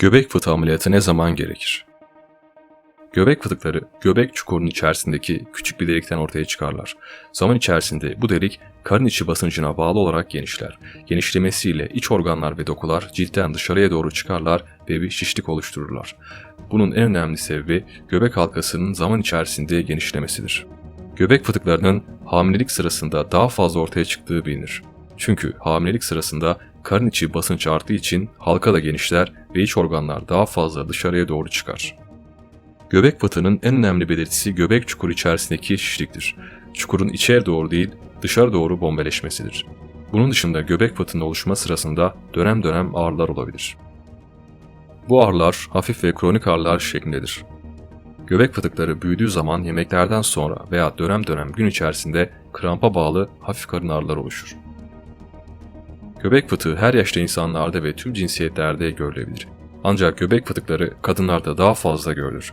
Göbek fıtığı ameliyatı ne zaman gerekir? Göbek fıtıkları göbek çukurunun içerisindeki küçük bir delikten ortaya çıkarlar. Zaman içerisinde bu delik karın içi basıncına bağlı olarak genişler. Genişlemesiyle iç organlar ve dokular ciltten dışarıya doğru çıkarlar ve bir şişlik oluştururlar. Bunun en önemli sebebi göbek halkasının zaman içerisinde genişlemesidir. Göbek fıtıklarının hamilelik sırasında daha fazla ortaya çıktığı bilinir. Çünkü hamilelik sırasında karın içi basınç arttığı için halka da genişler ve iç organlar daha fazla dışarıya doğru çıkar. Göbek fıtığının en önemli belirtisi göbek çukuru içerisindeki şişliktir. Çukurun içeri doğru değil, dışarı doğru bombeleşmesidir. Bunun dışında göbek fıtığının oluşma sırasında dönem dönem ağrılar olabilir. Bu ağrılar hafif ve kronik ağrılar şeklindedir. Göbek fıtıkları büyüdüğü zaman yemeklerden sonra veya dönem dönem gün içerisinde krampa bağlı hafif karın ağrıları oluşur. Göbek fıtığı her yaşta insanlarda ve tüm cinsiyetlerde görülebilir. Ancak göbek fıtıkları kadınlarda daha fazla görülür.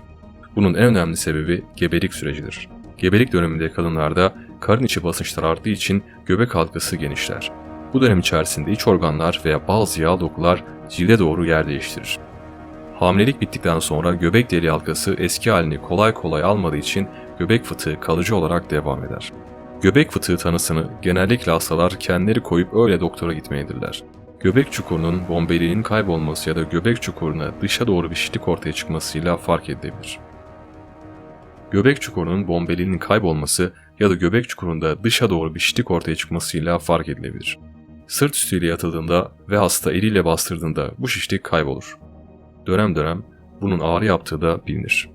Bunun en önemli sebebi gebelik sürecidir. Gebelik döneminde kadınlarda karın içi basınçlar arttığı için göbek halkası genişler. Bu dönem içerisinde iç organlar veya bazı yağ dokular cilde doğru yer değiştirir. Hamilelik bittikten sonra göbek deliği halkası eski halini kolay kolay almadığı için göbek fıtığı kalıcı olarak devam eder. Göbek fıtığı tanısını genellikle hastalar kendileri koyup öyle doktora gitmelidirler. Göbek çukurunun bombeliğinin kaybolması ya da göbek çukuruna dışa doğru bir şişlik ortaya çıkmasıyla fark edilebilir. Göbek çukurunun bombeliğinin kaybolması ya da göbek çukurunda dışa doğru bir şişlik ortaya çıkmasıyla fark edilebilir. Sırt üstüyle yatıldığında ve hasta eliyle bastırdığında bu şişlik kaybolur. Dönem dönem bunun ağrı yaptığı da bilinir.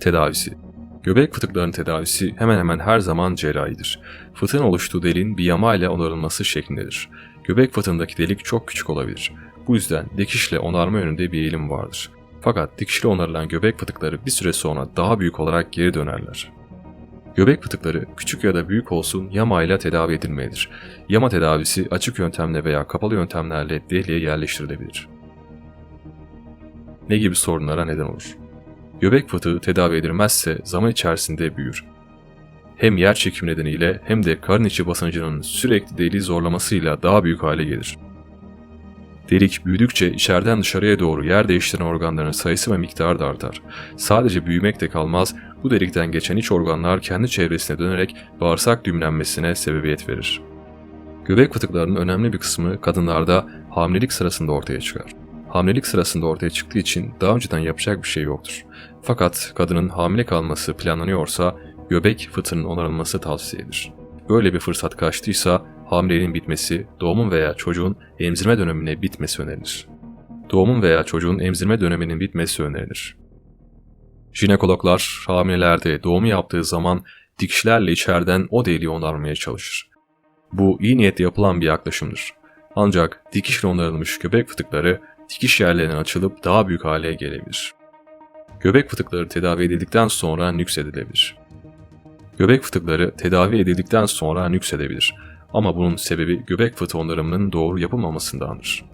Tedavisi Göbek fıtıklarının tedavisi hemen hemen her zaman cerrahidir. Fıtığın oluştuğu deliğin bir yama ile onarılması şeklindedir. Göbek fıtığındaki delik çok küçük olabilir. Bu yüzden dikişle onarma yönünde bir eğilim vardır. Fakat dikişle onarılan göbek fıtıkları bir süre sonra daha büyük olarak geri dönerler. Göbek fıtıkları küçük ya da büyük olsun yama ile tedavi edilmelidir. Yama tedavisi açık yöntemle veya kapalı yöntemlerle deliğe yerleştirilebilir. Ne gibi sorunlara neden olur? Göbek fıtığı tedavi edilmezse zaman içerisinde büyür. Hem yer çekimi nedeniyle hem de karın içi basıncının sürekli deliği zorlamasıyla daha büyük hale gelir. Delik büyüdükçe içeriden dışarıya doğru yer değiştiren organların sayısı ve miktarı da artar. Sadece büyümek de kalmaz, bu delikten geçen iç organlar kendi çevresine dönerek bağırsak düğümlenmesine sebebiyet verir. Göbek fıtıklarının önemli bir kısmı kadınlarda hamilelik sırasında ortaya çıkar. Hamilelik sırasında ortaya çıktığı için daha önceden yapacak bir şey yoktur. Fakat kadının hamile kalması planlanıyorsa göbek fıtığının onarılması tavsiye edilir. Böyle bir fırsat kaçtıysa hamileliğin bitmesi, doğumun veya çocuğun emzirme dönemine bitmesi önerilir. Doğumun veya çocuğun emzirme döneminin bitmesi önerilir. Jinekologlar hamilelerde doğumu yaptığı zaman dikişlerle içeriden o deliği onarmaya çalışır. Bu iyi niyetle yapılan bir yaklaşımdır. Ancak dikişle onarılmış göbek fıtıkları dikiş yerlerinden açılıp daha büyük hale gelebilir. Göbek fıtıkları tedavi edildikten sonra nüksedilebilir. Göbek fıtıkları tedavi edildikten sonra nüksedebilir ama bunun sebebi göbek fıtığı onarımının doğru yapılmamasındandır.